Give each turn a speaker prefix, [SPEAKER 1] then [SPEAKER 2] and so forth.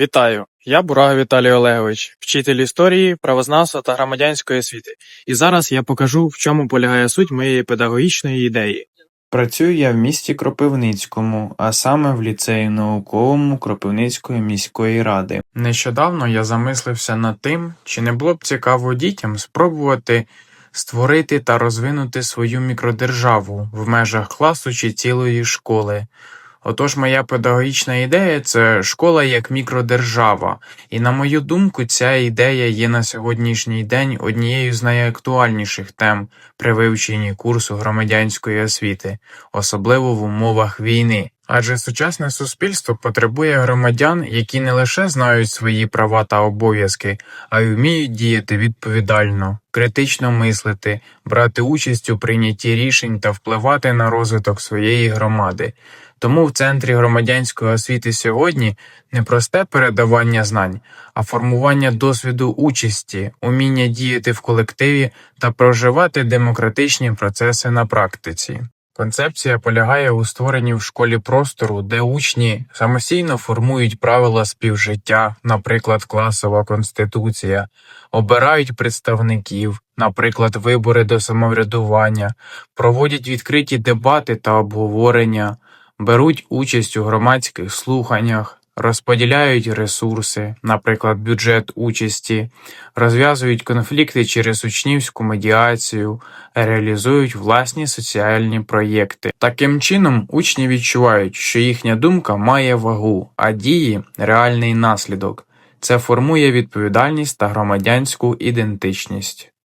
[SPEAKER 1] Вітаю! Я Бурага Віталій Олегович, вчитель історії, правознавства та громадянської освіти. І зараз я покажу, в чому полягає суть моєї педагогічної ідеї.
[SPEAKER 2] Працюю я в місті Кропивницькому, а саме в ліцеї науковому Кропивницької міської ради. Нещодавно я замислився над тим, чи не було б цікаво дітям спробувати створити та розвинути свою мікродержаву в межах класу чи цілої школи. Отож, моя педагогічна ідея це школа як мікродержава, і на мою думку, ця ідея є на сьогоднішній день однією з найактуальніших тем при вивченні курсу громадянської освіти, особливо в умовах війни. Адже сучасне суспільство потребує громадян, які не лише знають свої права та обов'язки, а й вміють діяти відповідально, критично мислити, брати участь у прийнятті рішень та впливати на розвиток своєї громади. Тому в центрі громадянської освіти сьогодні не просте передавання знань, а формування досвіду участі, уміння діяти в колективі та проживати демократичні процеси на практиці. Концепція полягає у створенні в школі простору, де учні самостійно формують правила співжиття, наприклад, класова конституція, обирають представників, наприклад, вибори до самоврядування, проводять відкриті дебати та обговорення, беруть участь у громадських слуханнях, розподіляють ресурси, наприклад, бюджет участі, розв'язують конфлікти через учнівську медіацію, реалізують власні соціальні проєкти. Таким чином, учні відчувають, що їхня думка має вагу, а дії реальний наслідок. Це формує відповідальність та громадянську ідентичність.